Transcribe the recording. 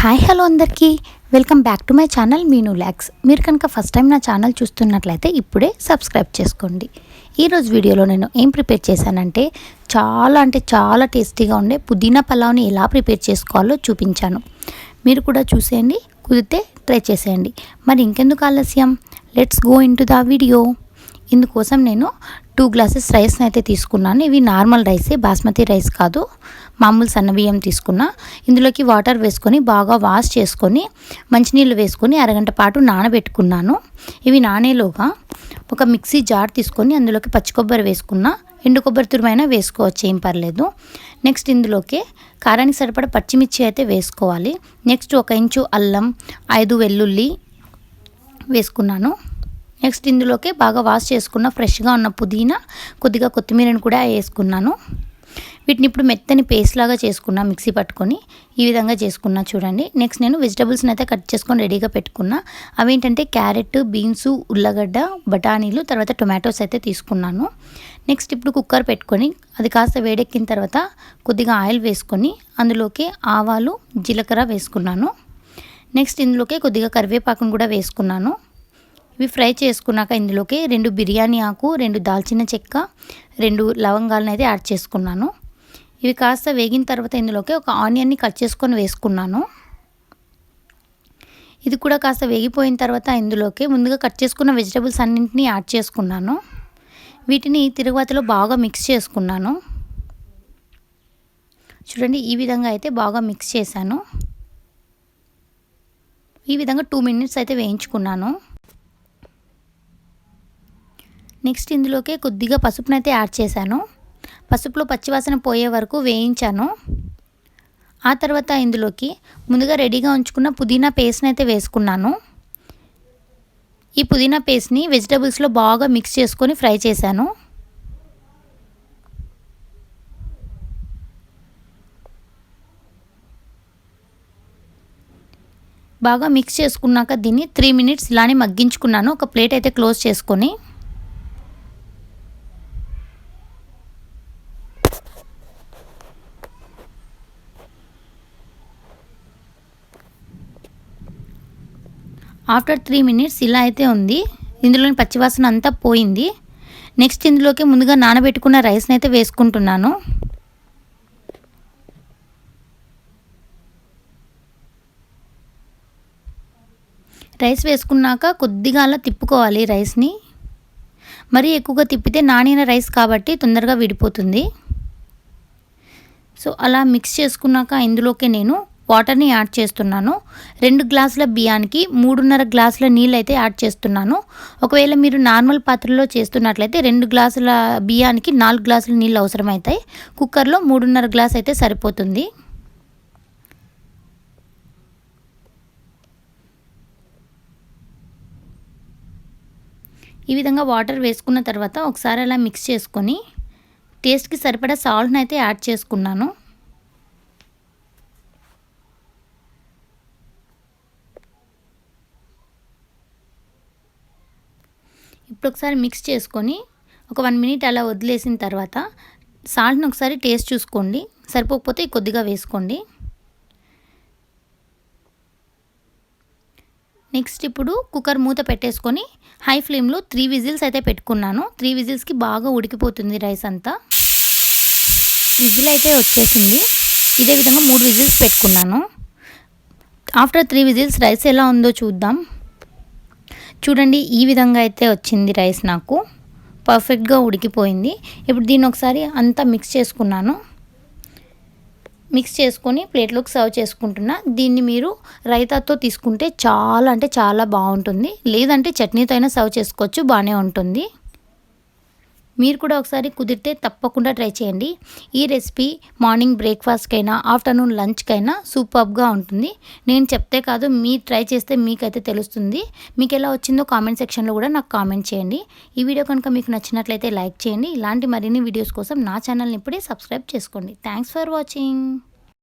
Hi hello అందరికీ. Welcome back to my channel మీను ల్యాక్స్ మీరు కనుక ఫస్ట్ టైం నా ఛానల్ చూస్తున్నట్లయితే ఇప్పుడే సబ్స్క్రైబ్ చేసుకోండి. ఈరోజు వీడియోలో నేను ఏం ప్రిపేర్ చేశానంటే చాలా అంటే చాలా టేస్టీగా ఉండే పుదీనా పలావ్ని ఎలా ప్రిపేర్ చేసుకోవాలో చూపించాను. మీరు కూడా చూసేయండి కుదిరితే ట్రై చేసేయండి. మరి ఇంకెందుకు ఆలస్యం? Let's go into the video. ఇందుకోసం నేను టూ గ్లాసెస్ రైస్ని అయితే తీసుకున్నాను. ఇవి నార్మల్ రైసే బాస్మతి రైస్ కాదు. మామూలు సన్న బియ్యం ఇందులోకి వాటర్ వేసుకొని బాగా వాష్ చేసుకొని మంచినీళ్ళు వేసుకొని అరగంట పాటు నానబెట్టుకున్నాను. ఇవి నానేలోగా ఒక మిక్సీ జార్ తీసుకొని అందులోకి పచ్చి కొబ్బరి వేసుకున్న ఎండు కొబ్బరి తురుమైనా వేసుకోవచ్చు ఏం పర్లేదు. నెక్స్ట్ ఇందులోకి కారానికి సరిపడ పచ్చిమిర్చి అయితే వేసుకోవాలి. నెక్స్ట్ ఒక ఇంచు అల్లం ఐదు వెల్లుల్లి వేసుకున్నాను. నెక్స్ట్ ఇందులోకి బాగా వాష్ చేసుకున్న ఫ్రెష్గా ఉన్న పుదీనా కొద్దిగా కొత్తిమీరని కూడా వేసుకున్నాను. వీటిని ఇప్పుడు మెత్తని పేస్ట్ లాగా చేసుకున్నా మిక్సీ పట్టుకొని ఈ విధంగా చేసుకున్నా చూడండి. నెక్స్ట్ నేను వెజిటబుల్స్ని అయితే కట్ చేసుకొని రెడీగా పెట్టుకున్నా. అవేంటంటే క్యారెట్ బీన్స్ ఉల్లగడ్డ బఠానీలు తర్వాత టొమాటోస్ అయితే తీసుకున్నాను. నెక్స్ట్ ఇప్పుడు కుక్కర్ పెట్టుకొని అది కాస్త వేడెక్కిన తర్వాత కొద్దిగా ఆయిల్ వేసుకొని అందులోకి ఆవాలు జీలకర్ర వేసుకున్నాను. నెక్స్ట్ ఇందులోకి కొద్దిగా కరివేపాకును కూడా వేసుకున్నాను. ఇవి ఫ్రై చేసుకున్నాక ఇందులోకి రెండు బిర్యానీ ఆకు రెండు దాల్చిన చెక్క రెండు లవంగాలను అయితే యాడ్ చేసుకున్నాను. ఇవి కాస్త వేగిన తర్వాత ఇందులోకి ఒక ఆనియన్ని కట్ చేసుకొని వేసుకున్నాను. ఇది కూడా కాస్త వేగిపోయిన తర్వాత ఇందులోకి ముందుగా కట్ చేసుకున్న వెజిటబుల్స్ అన్నింటినీ యాడ్ చేసుకున్నాను. వీటిని తిరుగుబాతలో బాగా మిక్స్ చేసుకున్నాను. చూడండి ఈ విధంగా అయితే బాగా మిక్స్ చేశాను. ఈ విధంగా టూ మినిట్స్ అయితే వేయించుకున్నాను. నెక్స్ట్ ఇందులోకి కొద్దిగా పసుపునైతే యాడ్ చేశాను. పసుపులో పచ్చివాసన పోయే వరకు వేయించాను. ఆ తర్వాత ఇందులోకి ముందుగా రెడీగా ఉంచుకున్న పుదీనా పేస్ట్ని అయితే వేసుకున్నాను. ఈ పుదీనా పేస్ట్ని వెజిటబుల్స్లో బాగా మిక్స్ చేసుకొని ఫ్రై చేశాను. బాగా మిక్స్ చేసుకున్నాక దీన్ని త్రీ మినిట్స్ ఇలానే మగ్గించుకున్నాను. ఒక ప్లేట్ అయితే క్లోజ్ చేసుకొని. ఆఫ్టర్ త్రీ మినిట్స్ ఇలా అయితే ఉంది. ఇందులోని పచ్చివాసన అంతా పోయింది. నెక్స్ట్ ఇందులోకి ముందుగా నానబెట్టుకున్న రైస్ని అయితే వేసుకుంటున్నాను. రైస్ వేసుకున్నాక కొద్దిగా అలా తిప్పుకోవాలి రైస్ని. మరీ ఎక్కువగా తిప్పితే నానిన రైస్ కాబట్టి తొందరగా విడిపోతుంది. సో అలా మిక్స్ చేసుకున్నాక ఇందులోకి నేను వాటర్ని యాడ్ చేస్తున్నాను. రెండు గ్లాసుల బియ్యానికి మూడున్నర గ్లాసుల నీళ్ళు అయితే యాడ్ చేస్తున్నాను. ఒకవేళ మీరు నార్మల్ పాత్రలో చేస్తున్నట్లయితే రెండు గ్లాసుల బియ్యానికి నాలుగు గ్లాసుల నీళ్ళు అవసరమవుతాయి కుక్కర్లో మూడున్నర గ్లాస్ అయితే సరిపోతుంది. ఈ విధంగా వాటర్ వేసుకున్న తర్వాత ఒకసారి అలా మిక్స్ చేసుకొని టేస్ట్కి సరిపడా సాల్ట్ని అయితే యాడ్ చేసుకున్నాను. ఇప్పుడు ఒకసారి మిక్స్ చేసుకొని ఒక వన్ మినిట్ అలా వదిలేసిన తర్వాత సాల్ట్ని ఒకసారి టేస్ట్ చూసుకోండి. సరిపోకపోతే కొద్దిగా వేసుకోండి. నెక్స్ట్ ఇప్పుడు కుక్కర్ మూత పెట్టేసుకొని హై ఫ్లేమ్లో త్రీ విజిల్స్ అయితే పెట్టుకున్నాను. త్రీ విజిల్స్కి బాగా ఉడికిపోతుంది రైస్ అంతా. విజిల్ అయితే వచ్చేసింది. ఇదే విధంగా మూడు విజిల్స్ పెట్టుకున్నాను. ఆఫ్టర్ త్రీ విజిల్స్ రైస్ ఎలా ఉందో చూద్దాం. చూడండి ఈ విధంగా అయితే వచ్చింది రైస్ నాకు. పర్ఫెక్ట్గా ఉడికిపోయింది. ఇప్పుడు దీన్ని ఒకసారి అంతా మిక్స్ చేసుకున్నాను. మిక్స్ చేసుకొని ప్లేట్లోకి సర్వ్ చేసుకుంటున్నా. దీన్ని మీరు రైతాతో తీసుకుంటే చాలా అంటే చాలా బాగుంటుంది. లేదంటే చట్నీతో అయినా సర్వ్ చేసుకోవచ్చు బాగానే ఉంటుంది. మీరు కూడా ఒకసారి కుదిరితే తప్పకుండా ట్రై చేయండి. ఈ రెసిపీ మార్నింగ్ బ్రేక్ఫాస్ట్కైనా ఆఫ్టర్నూన్ లంచ్కైనా సూపర్గా ఉంటుంది. నేను చెప్తే కాదు మీరు ట్రై చేస్తే మీకైతే తెలుస్తుంది. మీకు ఎలా వచ్చిందో కామెంట్ సెక్షన్లో కూడా నాకు కామెంట్ చేయండి. ఈ వీడియో కనుక మీకు నచ్చినట్లయితే లైక్ చేయండి. ఇలాంటి మరిన్ని వీడియోస్ కోసం నా ఛానల్ని ఇప్పుడే సబ్స్క్రైబ్ చేసుకోండి. Thanks for watching.